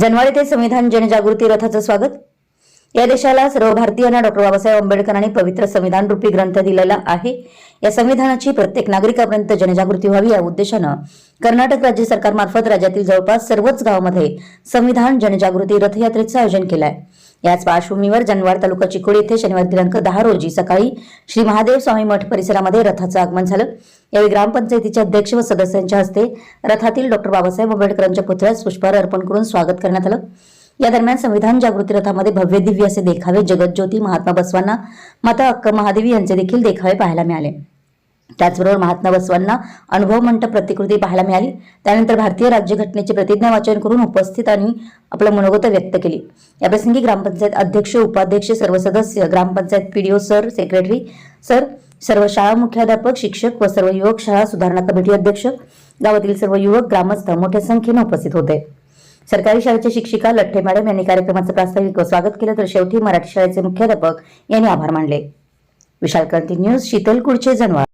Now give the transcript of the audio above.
जनवाड ते संविधान जनजागृती रथाचं स्वागत. या देशाला सर्व भारतीयांना डॉक्टर बाबासाहेब आंबेडकरांनी पवित्र संविधान रूपी ग्रंथ दिलेला आहे. या संविधानाची प्रत्येक नागरिकापर्यंत जनजागृती व्हावी या उद्देशानं कर्नाटक राज्य सरकारमार्फत राज्यातील जवळपास सर्वच गावामध्ये संविधान जनजागृती रथयात्रेचं आयोजन केलं आहे याच पार्श्वभूमीवर जनवार तालुका चिकोडी येथे शनिवार दिनांक दहा रोजी सकाळी श्री महादेव स्वामी मठ परिसरामध्ये रथाचं आगमन झालं. यावेळी ग्रामपंचायतीचे अध्यक्ष व सदस्यांच्या हस्ते रथातील डॉक्टर बाबासाहेब आंबेडकरांच्या पुतळ्यास पुष्पहार अर्पण करून स्वागत करण्यात आलं. या दरम्यान संविधान जागृती रथामध्ये भव्य दिव्य असे देखावे जगतज्योती महात्मा बसवांना माता अक्क महादेवी यांचे देखील देखावे पाहायला मिळाले. त्याचबरोबर महात्मा बसवांना अनुभव मंडप प्रतिकृती पाहायला मिळाली. त्यानंतर भारतीय राज्यघटनेचे प्रतिज्ञा वाचन करून उपस्थितांनी आपलं मनोगत व्यक्त केली. याप्रसंगी ग्रामपंचायत अध्यक्ष उपाध्यक्ष सर्व सदस्य ग्रामपंचायत पीडीओ सर सेक्रेटरी सर सर्व शाळा मुख्याध्यापक शिक्षक व सर्व युवक शाळा सुधारणा कमिटी अध्यक्ष गावातील सर्व युवक ग्रामस्थ मोठ्या संख्येने उपस्थित होते. सरकारी शाळेच्या शिक्षिका लठ्ठे मॅडम यांनी कार्यक्रमाचं प्रास्ताविक स्वागत केलं तर शेवटी मराठी शाळेचे मुख्याध्यापक यांनी आभार मानले. विशाल क्रांती न्यूज शीतल कुडचे जनवार